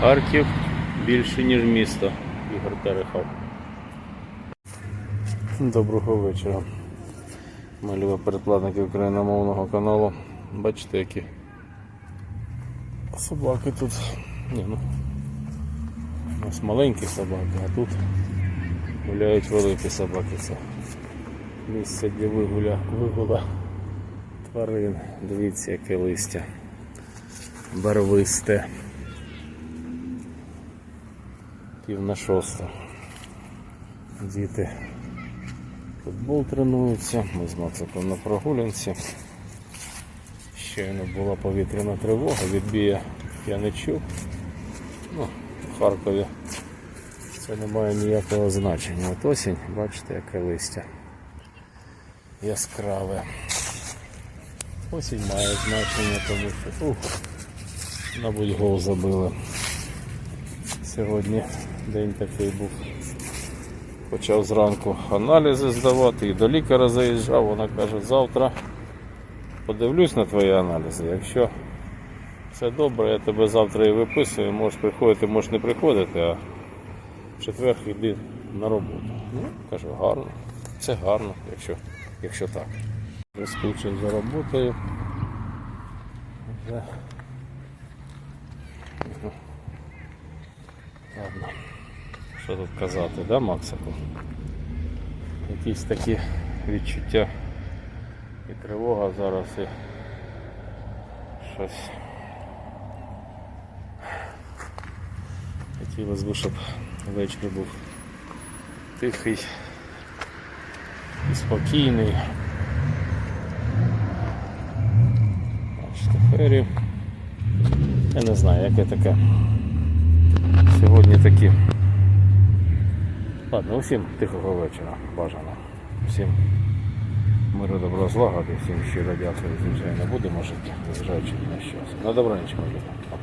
Харків більше, ніж місто. Ігор Терехов. Доброго вечора. Малюва передплатники україномовного каналу. Бачите, які собаки тут. Ні, ну, у нас маленькі собаки, а тут гуляють великі собаки. Це місце для вигуля, вигула тварин. Дивіться, яке листя. Барвисте. Пів на шосту. Діти футбол тренуються. Ми з Максиком на прогулянці. Щойно була повітряна тривога, відбія я не чув. Ну, в Харкові це не має ніякого значення. От осінь, бачите, яке листя яскраве. Осінь має значення, тому що ух, мабуть, гол забили. Сьогодні день такий був. Почав зранку аналізи здавати і до лікаря заїжджав. Вона каже, завтра подивлюсь на твої аналізи. Якщо все добре, я тебе завтра і виписую, можеш приходити, можеш не приходити, а в четвер йди на роботу. Ну, кажу, гарно. Це гарно, якщо, якщо так. Розкручив за роботою. Ладно. Що тут казати, да, Максику? Якісь такі відчуття і тривога зараз і щось. Хотілося б, щоб вечір був тихий і спокійний. Бачите, фері. Я не знаю, яке таке. Сьогодні такі. Ладно, усім тихого вечора бажано. Всім миру добро злагоди, всім щиро дякую, звичайно, будемо жити, незважаючи ні на щось. На добраніч, мої. Пока.